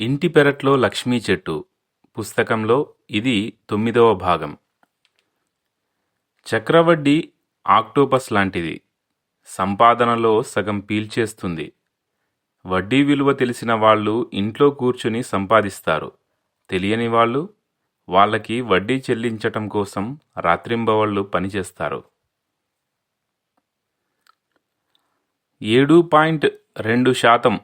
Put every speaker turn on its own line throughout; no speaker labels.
ఇంటి పెరట్లో లక్ష్మీ చెట్టు పుస్తకంలో ఇది తొమ్మిదవ భాగం. చక్రవడ్డీ ఆక్టోపస్ లాంటిది. సంపాదనలో సగం పీల్చేస్తుంది. వడ్డీ విలువ తెలిసిన వాళ్ళు ఇంట్లో కూర్చుని సంపాదిస్తారు. తెలియని వాళ్ళు వాళ్ళకి వడ్డీ చెల్లించటం కోసం రాత్రింబవళ్ళు పనిచేస్తారు. ఏడు పాయింట్ రెండు శాతం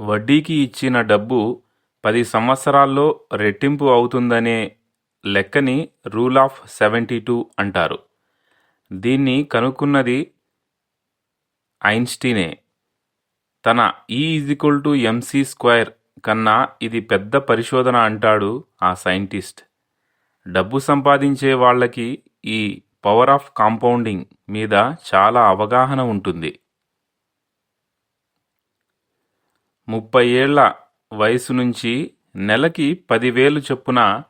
వడ్డీకి ఇచ్చిన డబ్బు పది సంవత్సరాల్లో రెట్టింపు అవుతుందనే లెక్కని రూల్ ఆఫ్ సెవెంటీ టూ అంటారు. దీన్ని కనుక్కున్నది ఐన్స్టీనే. తన ఈ ఈజ్ఈక్వల్ టు ఎంసీ స్క్వేర్ కన్నా ఇది పెద్ద పరిశోధన అంటాడు ఆ సైంటిస్ట్. డబ్బు సంపాదించే వాళ్ళకి ఈ పవర్ ఆఫ్ కాంపౌండింగ్ మీద చాలా అవగాహన ఉంటుంది. ముప్పై ఏళ్ళ వయసు నుంచి నెలకి పదివేలు చొప్పున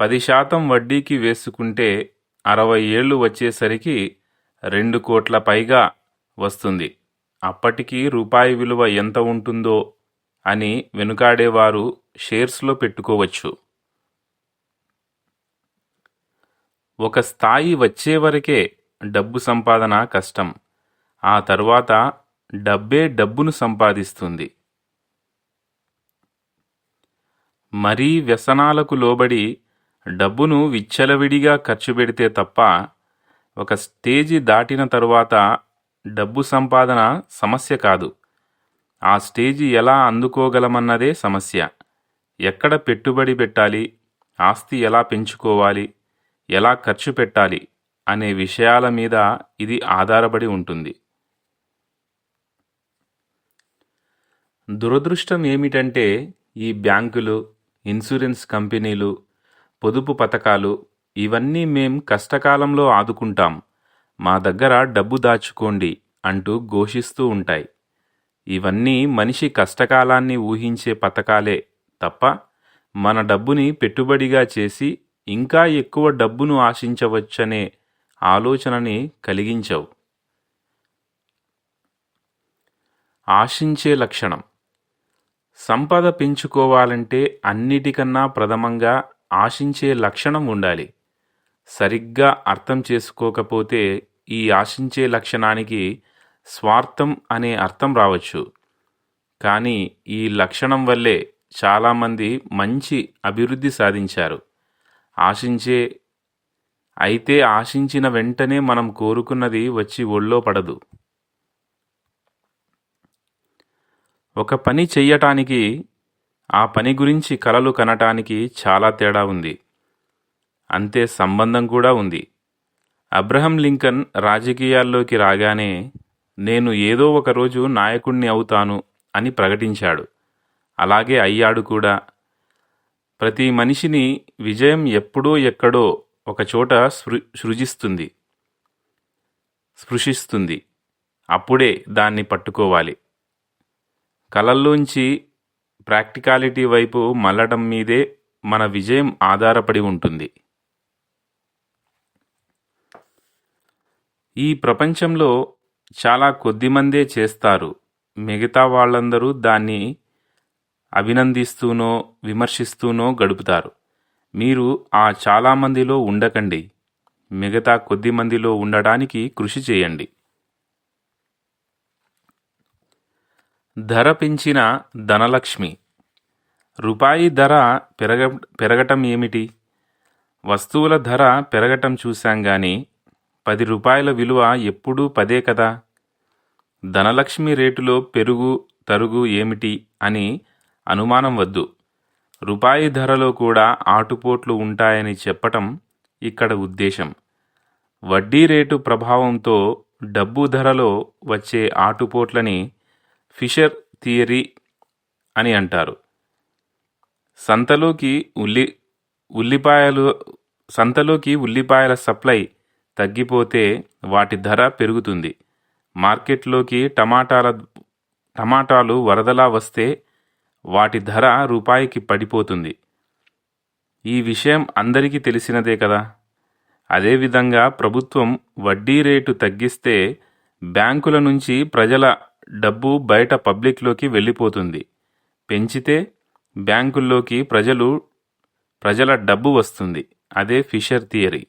పది శాతం వడ్డీకి వేసుకుంటే అరవై ఏళ్ళు వచ్చేసరికి రెండు కోట్ల పైగా వస్తుంది. అప్పటికి రూపాయి విలువ ఎంత ఉంటుందో అని వెనుకాడేవారు షేర్స్లో పెట్టుకోవచ్చు. ఒక స్థాయి వచ్చే వరకే డబ్బు సంపాదన కష్టం. ఆ తర్వాత డబ్బే డబ్బును సంపాదిస్తుంది. మరీ వ్యసనాలకు లోబడి డబ్బును విచ్చలవిడిగా ఖర్చు పెడితే తప్ప ఒక స్టేజి దాటిన తరువాత డబ్బు సంపాదన సమస్య కాదు. ఆ స్టేజి ఎలా అందుకోగలమన్నదే సమస్య. ఎక్కడ పెట్టుబడి పెట్టాలి? ఆస్తి ఎలా పెంచుకోవాలి? ఎలా ఖర్చు పెట్టాలి? అనే విషయాల మీద ఇది ఆధారపడి ఉంటుంది. దురదృష్టం ఏమిటంటే ఈ బ్యాంకులు ఇన్సూరెన్స్ కంపెనీలు పొదుపు పథకాలు ఇవన్నీ మేం కష్టకాలంలో ఆదుకుంటాం. మా దగ్గర డబ్బు దాచుకోండి అంటూ ఘోషిస్తూ ఉంటాయి. ఇవన్నీ మనిషి కష్టకాలాన్ని ఊహించే పథకాలే తప్ప మన డబ్బుని పెట్టుబడిగా చేసి ఇంకా ఎక్కువ డబ్బును ఆశించవచ్చనే ఆలోచనని కలిగించవు. ఆశించే లక్షణం సంపద పెంచుకోవాలంటే అన్నిటికన్నా ప్రథమంగా ఆశించే లక్షణం ఉండాలి. సరిగ్గా అర్థం చేసుకోకపోతే ఈ ఆశించే లక్షణానికి స్వార్థం అనే అర్థం రావచ్చు. కానీ ఈ లక్షణం వల్లే చాలామంది మంచి అభివృద్ధి సాధించారు. ఆశించే అయితే ఆశించిన వెంటనే మనం కోరుకున్నది వచ్చి ఒళ్ళో పడదు. ఒక పని చెయ్యటానికి ఆ పని గురించి కలలు కనటానికి చాలా తేడా ఉంది. అంతే సంబంధం కూడా ఉంది. అబ్రహం లింకన్ రాజకీయాల్లోకి రాగానే నేను ఏదో ఒక రోజు నాయకుణ్ణి అవుతాను అని ప్రకటించాడు. అలాగే అయ్యాడు కూడా. ప్రతి మనిషిని విజయం ఎప్పుడో ఎక్కడో ఒకచోట సృ సృజిస్తుంది. స్పృశిస్తుంది అప్పుడే దాన్ని పట్టుకోవాలి. కళల్లోంచి ప్రాక్టికాలిటీ వైపు మళ్ళటం మీదే మన విజయం ఆధారపడి ఉంటుంది. ఈ ప్రపంచంలో చాలా కొద్దిమందే చేస్తారు. మిగతా వాళ్ళందరూ దాన్ని అభినందిస్తూనో విమర్శిస్తూనో గడుపుతారు. మీరు ఆ చాలామందిలో ఉండకండి. మిగతా కొద్ది మందిలో ఉండడానికి కృషి చేయండి. ధర పెంచిన ధనలక్ష్మి. రూపాయి ధర పెరగ పెరగటం ఏమిటి? వస్తువుల ధర పెరగటం చూశాం కానీ పది రూపాయల విలువ ఎప్పుడూ పదే కదా? ధనలక్ష్మి రేటులో పెరుగు తరుగు ఏమిటి అని అనుమానం వద్దు. రూపాయి ధరలో కూడా ఆటుపోట్లు ఉంటాయని చెప్పటం ఇక్కడ ఉద్దేశం. వడ్డీ రేటు ప్రభావంతో డబ్బు ధరలో వచ్చే ఆటుపోట్లని ఫిషర్ థియరీ అని అంటారు. సంతలోకి ఉల్లి ఉల్లిపాయలు సంతలోకి ఉల్లిపాయల సప్లై తగ్గిపోతే వాటి ధర పెరుగుతుంది. మార్కెట్లోకి టమాటాల టమాటాలు వరదలా వస్తే వాటి ధర రూపాయికి పడిపోతుంది. ఈ విషయం అందరికీ తెలిసినదే కదా. అదేవిధంగా ప్రభుత్వం వడ్డీ రేటు తగ్గిస్తే బ్యాంకుల నుంచి ప్రజల డబ్బు బయట పబ్లిక్లోకి వెళ్ళిపోతుంది. పెంచితే బ్యాంకుల్లోకి ప్రజలు ప్రజల డబ్బు వస్తుంది. అదే ఫిషర్ థియరీ.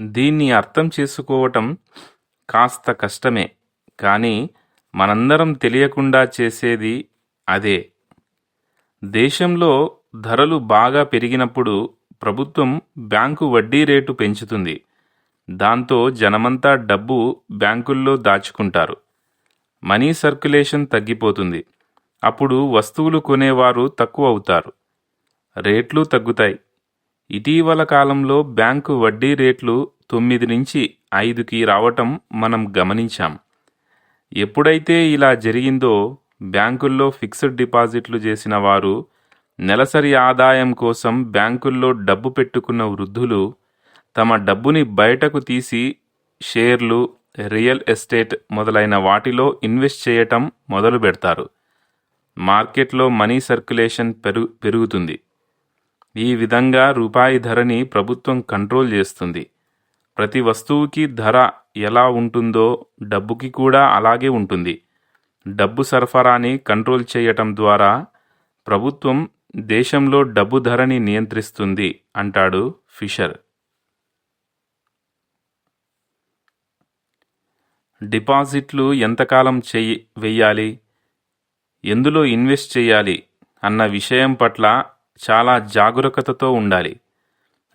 దీన్ని అర్థం చేసుకోవటం కాస్త కష్టమే కానీ మనందరం తెలియకుండా చేసేది అదే. దేశంలో ధరలు బాగా పెరిగినప్పుడు ప్రభుత్వం బ్యాంకు వడ్డీ రేటు పెంచుతుంది. దాంతో జనమంతా డబ్బు బ్యాంకుల్లో దాచుకుంటారు. మనీ సర్క్యులేషన్ తగ్గిపోతుంది. అప్పుడు వస్తువులు కొనేవారు తక్కువ అవుతారు. రేట్లు తగ్గుతాయి. ఇటీవల కాలంలో బ్యాంకు వడ్డీ రేట్లు తొమ్మిది నుంచి ఐదుకి రావటం మనం గమనించాం. ఎప్పుడైతే ఇలా జరిగిందో బ్యాంకుల్లో ఫిక్స్డ్ డిపాజిట్లు చేసిన వారు నెలసరి ఆదాయం కోసం బ్యాంకుల్లో డబ్బు పెట్టుకున్న వృద్ధులు తమ డబ్బుని బయటకు తీసి షేర్లు రియల్ ఎస్టేట్ మొదలైన వాటిలో ఇన్వెస్ట్ చేయటం మొదలు పెడతారు. మార్కెట్లో మనీ సర్క్యులేషన్ పెరుగు పెరుగుతుంది. ఈ విధంగా రూపాయి ధరని ప్రభుత్వం కంట్రోల్ చేస్తుంది. ప్రతి వస్తువుకి ధర ఎలా ఉంటుందో డబ్బుకి కూడా అలాగే ఉంటుంది. డబ్బు సరఫరాని కంట్రోల్ చేయటం ద్వారా ప్రభుత్వం దేశంలో డబ్బు ధరని నియంత్రిస్తుంది అంటాడు ఫిషర్. డిపాజిట్లు ఎంతకాలం చెయ్యి వెయ్యాలి? ఎందులో ఇన్వెస్ట్ చేయాలి? అన్న విషయం పట్ల చాలా జాగరూకతతో ఉండాలి.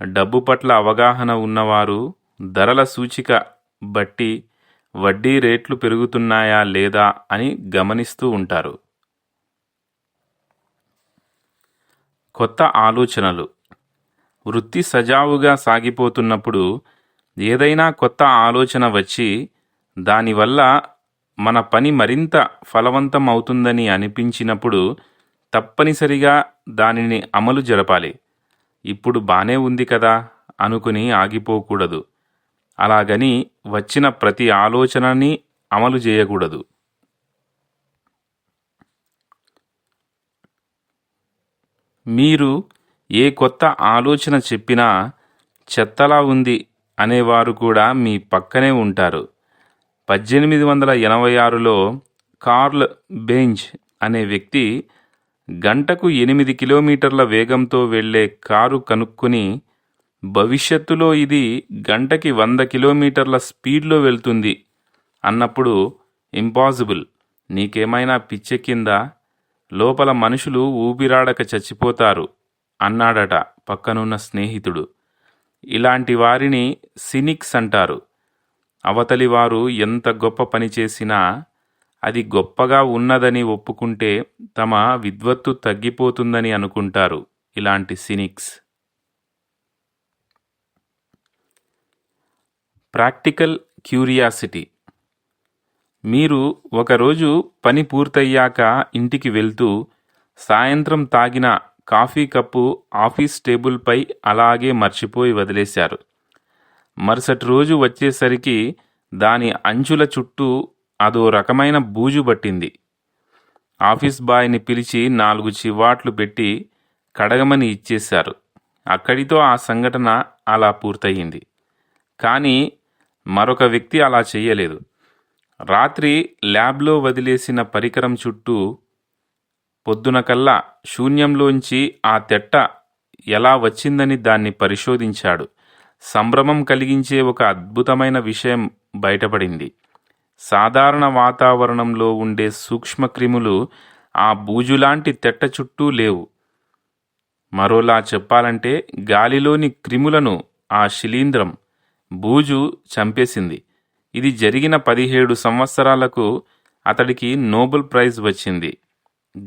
డబ్బు పట్ల అవగాహన ఉన్నవారు ధరల సూచిక బట్టి వడ్డీ రేట్లు పెరుగుతున్నాయా లేదా అని గమనిస్తూ ఉంటారు. కొత్త ఆలోచనలు. వృత్తి సజావుగా సాగిపోతున్నప్పుడు ఏదైనా కొత్త ఆలోచన వచ్చి దానివల్ల మన పని మరింత ఫలవంతం అవుతుందని అనిపించినప్పుడు తప్పనిసరిగా దానిని అమలు జరపాలి. ఇప్పుడు బానే ఉంది కదా అనుకుని ఆగిపోకూడదు. అలాగని వచ్చిన ప్రతి ఆలోచనని అమలు చేయకూడదు. మీరు ఏ కొత్త ఆలోచన చెప్పినా చెత్తలా ఉంది అనేవారు కూడా మీ పక్కనే ఉంటారు. పద్దెనిమిది వందల ఎనభై ఆరులో కార్ల్ బెంజ్ అనే వ్యక్తి గంటకు ఎనిమిది కిలోమీటర్ల వేగంతో వెళ్ళే కారు కనుక్కుని భవిష్యత్తులో ఇది గంటకి వంద కిలోమీటర్ల స్పీడ్లో వెళ్తుంది అన్నప్పుడు ఇంపాసిబుల్. నీకేమైనా పిచ్చెక్కిందా? లోపల మనుషులు ఊపిరాడక చచ్చిపోతారు అన్నాడట పక్కనున్న స్నేహితుడు. ఇలాంటి వారిని సినిక్స్ అంటారు. అవతలి వారు ఎంత గొప్ప పని చేసినా అది గొప్పగా ఉన్నదని ఒప్పుకుంటే తమ విద్వత్తు తగ్గిపోతుందని అనుకుంటారు ఇలాంటి సినిక్స్. ప్రాక్టికల్ క్యూరియాసిటీ మీరు ఒకరోజు పని పూర్తయ్యాక ఇంటికి వెళ్తూ సాయంత్రం తాగిన కాఫీ కప్పు ఆఫీస్ టేబుల్పై అలాగే మర్చిపోయి వదిలేశారు. మరుసటి రోజు వచ్చేసరికి దాని అంచుల చుట్టూ అదో రకమైన బూజు పట్టింది. ఆఫీస్ బాయ్ని పిలిచి నాలుగు చివాట్లు పెట్టి కడగమని ఇచ్చేశారు. అక్కడితో ఆ సంఘటన అలా పూర్తయింది కానీ మరొక వ్యక్తి అలా చేయలేదు. రాత్రి ల్యాబ్లో వదిలేసిన పరికరం చుట్టూ పొద్దున కల్లా శూన్యంలోంచి ఆ తెట్ట ఎలా వచ్చిందని దాన్ని పరిశోధించాడు. సంభ్రమం కలిగించే ఒక అద్భుతమైన విషయం బయటపడింది. సాధారణ వాతావరణంలో ఉండే సూక్ష్మక్రిములు ఆ బూజులాంటి తెట్ట చుట్టూ లేవు. మరోలా చెప్పాలంటే గాలిలోని క్రిములను ఆ శిలీంద్రం బూజు చంపేసింది. ఇది జరిగిన పదిహేడు సంవత్సరాలకు అతడికి నోబెల్ ప్రైజ్ వచ్చింది.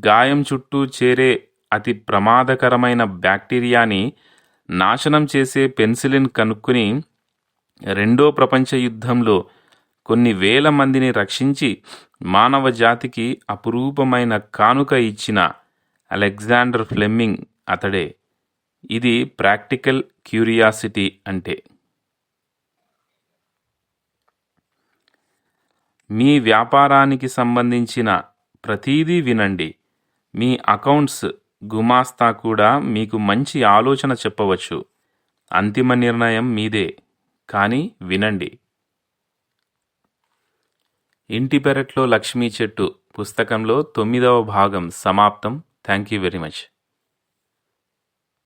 గాయం చుట్టూ చేరే అతి ప్రమాదకరమైన బ్యాక్టీరియాని నాశనం చేసే పెన్సిలిన్ కనుక్కుని రెండో ప్రపంచ యుద్ధంలో కొన్ని వేల మందిని రక్షించి మానవ జాతికి అపురూపమైన కానుక ఇచ్చిన అలెగ్జాండర్ ఫ్లెమ్మింగ్ అతడే. ఇది ప్రాక్టికల్ క్యూరియాసిటీ అంటే మీ వ్యాపారానికి సంబంధించిన ప్రతీదీ వినండి. మీ అకౌంట్స్ గుమాస్తా కూడా మీకు మంచి ఆలోచన చెప్పవచ్చు. అంతిమ నిర్ణయం మీదే కానీ వినండి. ఇంటి పెరట్లో లక్ష్మీ చెట్టు పుస్తకంలో తొమ్మిదవ భాగం సమాప్తం. Thank you very much.